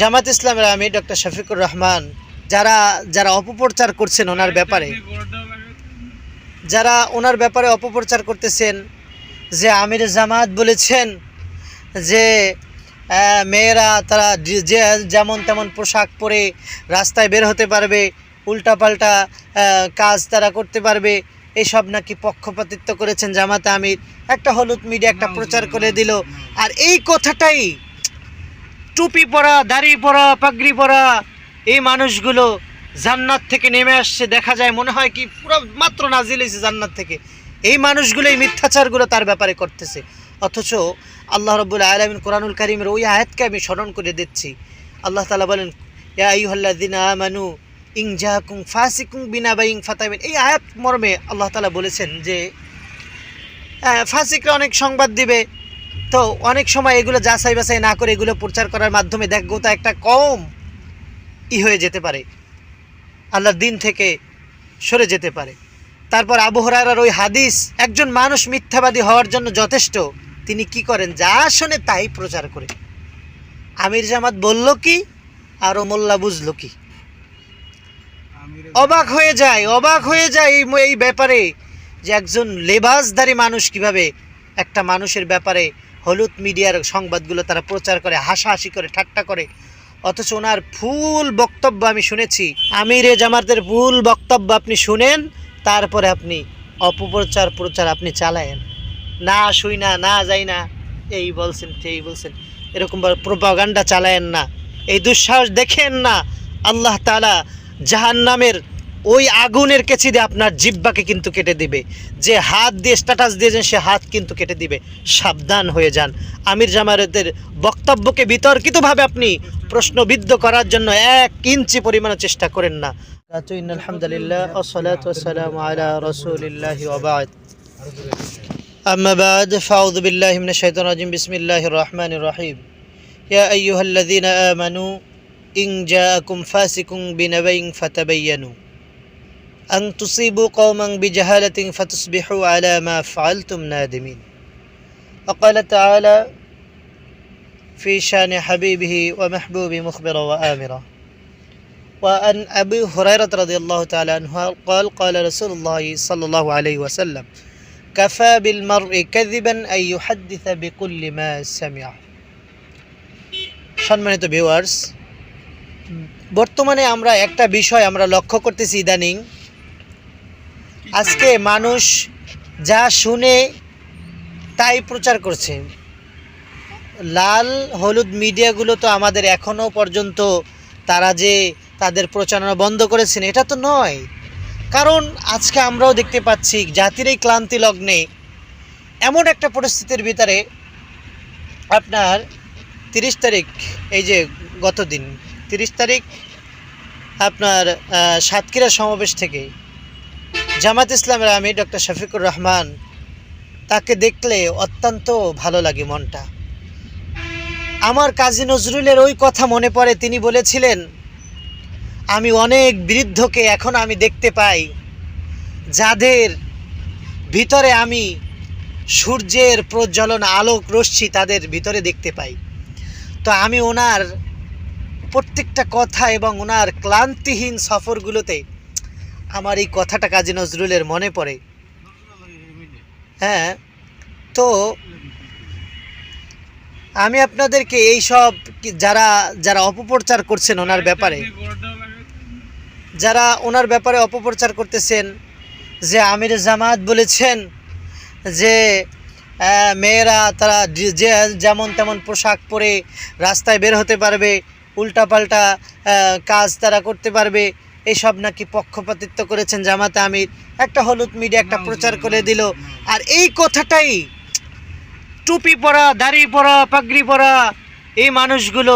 জামাত ইসলামের আমি ডক্টর শফিকুর রহমান, যারা যারা অপপ্রচার করছেন ওনার ব্যাপারে, যারা ওনার ব্যাপারে অপপ্রচার করতেছেন, যে আমির জামাত বলেছেন যে মেয়েরা তারা যে- যেমন তেমন পোশাক পরে রাস্তায় বের হতে পারবে, উল্টাপাল্টা কাজ তারা করতে পারবে, এসব নাকি পক্ষপাতিত্ব করেছেন জামাতে আমির। একটা হলুদ মিডিয়া একটা প্রচার করে দিল। আর এই কথাটাই টুপি পরা, দাড়ি পরা, পাগড়ি পরা এই মানুষগুলো জান্নাত থেকে নেমে আসছে। দেখা যায় মনে হয় কি পুরো মাত্র নাজিল হয়েছে জান্নাত থেকে। এই মানুষগুলো এই মিথ্যাচারগুলো তার ব্যাপারে করতেছে। অথচ আল্লাহ রব্বুল আলমিন কোরআনুল করিমের ওই আয়াতকে আমি স্মরণ করে দিচ্ছি। আল্লাহ তালা বলেন, ইয়া আইহল্লাদিন আমানু ইং জাহাকুং ফাসিকুং বিনা বাইং ফাতাবিন এই আয়াত মর্মে আল্লাহ তালা বলেছেন যে ফাসিকরা অনেক সংবাদ দিবে। তো অনেক সময় এগুলো যাচাই বাছাই না করে এগুলো প্রচার করার মাধ্যমে দেখব তা একটা কম ই হয়ে যেতে পারে। আল্লাহর দিন থেকে সরে যেতে পারে। তারপর আবু হরারার ওই হাদিস, একজন মানুষ মিথ্যাবাদী হওয়ার জন্য যথেষ্ট। তিনি কি করেন? যা শোনে তাই প্রচার করে। আমির জামাত বলল কি, আর ও মোল্লা বুঝল কি। অবাক হয়ে যায়, অবাক হয়ে যায় এই এই ব্যাপারে যে একজন লেবাসধারী মানুষ কীভাবে একটা মানুষের ব্যাপারে হলুদ মিডিয়ার সংবাদগুলো তারা প্রচার করে, হাসাহাসি করে, ঠাট্টা করে। অথচ ওনার ফুল বক্তব্য আমি শুনেছি। আমিরে জামাতের ফুল বক্তব্য আপনি শুনেন, তারপরে আপনি অপপ্রচার প্রচার আপনি চালায়েন। না শুই না না যাই না, এই বলছেন, সেই বলছেন। এরকম প্রপাগান্ডা চালায়েন না। এই দুঃসাহস দেখেন না, আল্লাহ তালা জাহান্নামের ওই আগুনের কেচি দিয়ে আপনার জিব্বাকে কিন্তু কেটে দিবে যে হাত দিয়ে স্ট্যাটাস দিয়েছেন সে হাত কিন্তু কেটে দিবে সাবধান হয়ে যান আমির জামারতের বক্তব্যকে বিতর্কিতভাবে আপনি প্রশ্নবিদ্ধ করার জন্য এক ইঞ্চি পরিমাণে চেষ্টা করেন না আলহামদুলিল্লাহ আসসালাতু ওয়াসসালামু আলা রাসূলিল্লাহি ওয়া বা'দ أما بعد فأعوذ بالله من الشيطان الرجيم بسم الله الرحمن الرحيم يا أيها الذين آمنوا إن جاءكم فاسق بنبأ فتبينوا أن تصيبوا قوما بجهالة فتصبحوا على ما فعلتم نادمين وقال تعالى في شان حبيبه ومحبوب مخبرا وآمرا وأن أبي هريرة رضي الله تعالى عنه قال قال رسول الله صلى الله عليه وسلم كفى بالمرء كذبا أن يحدث بكل ما سمع সম্মানিত ভিউয়ার্স বর্তমানে আমরা একটা বিষয় আমরা লক্ষ্য করতেছি ইদানিং আজকে মানুষ যা শুনে তাই প্রচার করছে। লাল হলুদ মিডিয়াগুলো তো আমাদের এখনও পর্যন্ত তারা যে তাদের প্রচারণা বন্ধ করেছেন, এটা তো নয়। কারণ আজকে আমরাও দেখতে পাচ্ছি জাতির এই ক্লান্তি লগ্নে এমন একটা পরিস্থিতির ভিতরে আপনার তিরিশ তারিখ, এই যে গত দিন, তিরিশ তারিখ আপনার সাতক্ষীরা সমাবেশ থেকে জামাত ইসলামের আমি ডক্টর শফিকুর রহমান, তাকে দেখলে অত্যন্ত ভালো লাগে মনটা। আমার কাজী নজরুলের ওই কথা মনে পড়ে, তিনি বলেছিলেন, আমি অনেক বৃদ্ধকে এখন আমি দেখতে পাই, যাদের ভিতরে আমি সূর্যের প্রজ্বলন আলোক রশ্মি তাদের ভিতরে দেখতে পাই। তো আমি ওনার প্রত্যেকটা কথা এবং ওনার ক্লান্তিহীন সফরগুলোতে আমার এই কথাটা কাজী নজরুলের মনে পড়ে। হ্যাঁ তো আমি আপনাদেরকে এই সব যারা যারা অপপ্রচার করছেন ওনার ব্যাপারে, যারা ওনার ব্যাপারে অপপ্রচার করতেছেন, যে আমির জামাত বলেছেন যে মেয়েরা তারা যে- যেমন তেমন পোশাক পরে রাস্তায় বের হতে পারবে, উল্টাপাল্টা কাজ তারা করতে পারবে এসব নাকি পক্ষপাতিত্ব করেছেন জামাতে আমির। একটা হলুদ মিডিয়া একটা প্রচার করে দিল। আর এই কথাটাই টুপি পরা দাড়ি পরা পাগড়ি পরা এই মানুষগুলো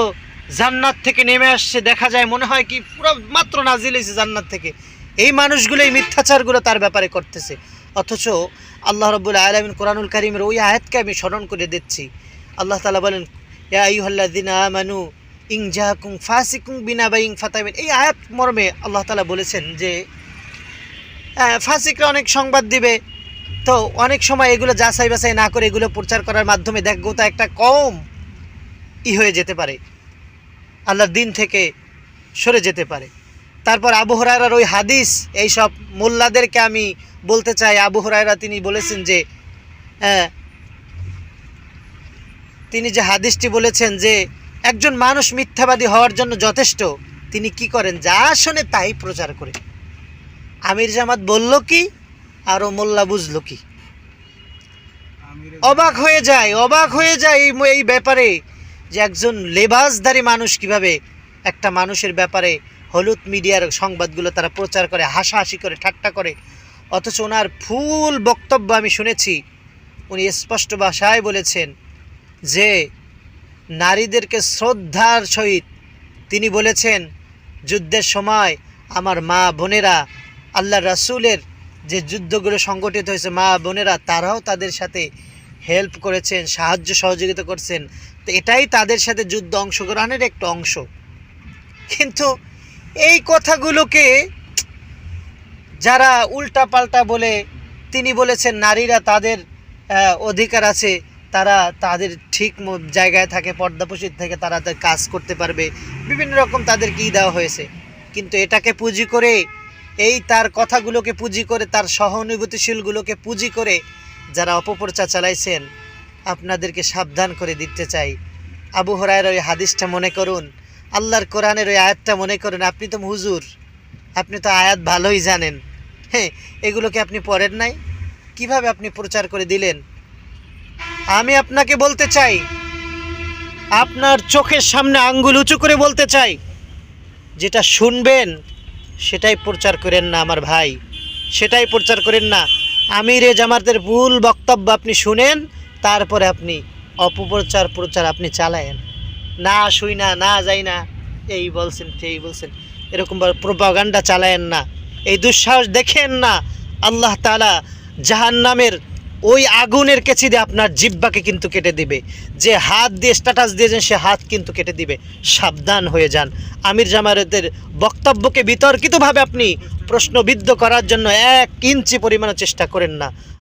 জান্নাত থেকে নেমে আসছে দেখা যায় মনে হয় কি পুরো মাত্র নাজিল হয়েছে জান্নাত থেকে। এই মানুষগুলো এই মিথ্যাচারগুলো তার ব্যাপারে করতেছে। অথচ আল্লাহ রব্বুল আলমিন কোরআনুল করিমের ওই আয়াতকে আমি স্মরণ করে দিচ্ছি। আল্লাহ তালা বলেন ইয়া আইহল্লাদিন আমানু ইং জাহাকুং ফাসিকুং বিনা বাইং ফাতাবিন এই আয়াত মর্মে আল্লাহ তালা বলেছেন যে ফাসিকরা অনেক সংবাদ দিবে, তো অনেক সময় এগুলো যাচাই বাছাই না করে এগুলো প্রচার করার মাধ্যমে দেখব তা একটা কম ই হয়ে যেতে পারে। আল্লাহর দিন থেকে সরে যেতে পারে। তারপর আবু হরাইরার ওই হাদিস, এই সব মোল্লাদেরকে আমি বলতে চাই, আবু হরাইরা তিনি বলেছেন যে তিনি যে হাদিসটি বলেছেন যে একজন মানুষ মিথ্যাবাদী হওয়ার জন্য যথেষ্ট। তিনি কি করেন? যা শোনে তাই প্রচার করে। আমির জামাত বলল কি আর ও মোল্লা বুঝলো কি। অবাক হয়ে যায়, অবাক হয়ে যায় এই এই ব্যাপারে যে একজন লেবাসধারী মানুষ কীভাবে একটা মানুষের ব্যাপারে হলুদ মিডিয়ার সংবাদগুলো তারা প্রচার করে, হাসাহাসি করে, ঠাট্টা করে। অথচ ওনার ফুল বক্তব্য আমি শুনেছি। উনি স্পষ্ট ভাষায় বলেছেন যে নারীদেরকে শ্রদ্ধার সহিত তিনি বলেছেন, যুদ্ধের সময় আমার মা বোনেরা আল্লাহ রাসূলের যে যুদ্ধগুলো সংগঠিত হয়েছে, মা বোনেরা তারাও তাদের সাথে হেল্প করেছেন, সাহায্য সহযোগিতা করছেন। তো এটাই তাদের সাথে যুদ্ধ অংশগ্রহণের একটা অংশ। কিন্তু এই কথাগুলোকে যারা উল্টা পাল্টা বলে, তিনি বলেছেন, নারীরা তাদের অধিকার আছে তারা তাদের ঠিক জায়গায় থাকে পর্দাপোষিত থেকে তারা তাদের কাজ করতে পারবে। বিভিন্ন রকম তাদের কি দেওয়া হয়েছে। কিন্তু এটাকে পুঁজি করে, এই তার কথাগুলোকে পুঁজি করে, তার সহানুভূতিশীলগুলোকে পুঁজি করে যারা অপপ্রচার চালাইছেন, আপনাদেরকে সাবধান করে দিতে চাই। আবু হরায়ের ওই হাদিসটা মনে করুন। আল্লাহর কোরআনের ওই আয়াতটা মনে করুন। আপনি তো হুজুর, আপনি তো আয়াত ভালোই জানেন। হ্যাঁ এগুলোকে আপনি পড়েন নাই? কীভাবে আপনি প্রচার করে দিলেন? আমি আপনাকে বলতে চাই, আপনার চোখের সামনে আঙ্গুল উঁচু করে বলতে চাই, যেটা শুনবেন, সেটাই প্রচার করেন না আমার ভাই, সেটাই প্রচার করেন না। আমির এ জামাতের ভুল বক্তব্য আপনি শুনেন, তারপরে আপনি অপপ্রচার প্রচার আপনি চালায়েন। না শুই না না যাই না, এই বলছেন, সেই বলছেন এরকম প্রপাগান্ডা চালায়েন না। এই দুঃসাহস দেখেন না, আল্লাহ তালা জাহান্নামের ওই আগুনের কেচি দিয়ে আপনার জিব্বাকে কিন্তু কেটে দিবে। যে হাত দিয়ে স্ট্যাটাস দিয়েছেন, সে হাত কিন্তু কেটে দিবে। সাবধান হয়ে যান। আমির জামায়াতের বক্তব্যকে বিতর্কিতভাবে আপনি প্রশ্নবিদ্ধ করার জন্য এক ইঞ্চি পরিমাণে চেষ্টা করেন না।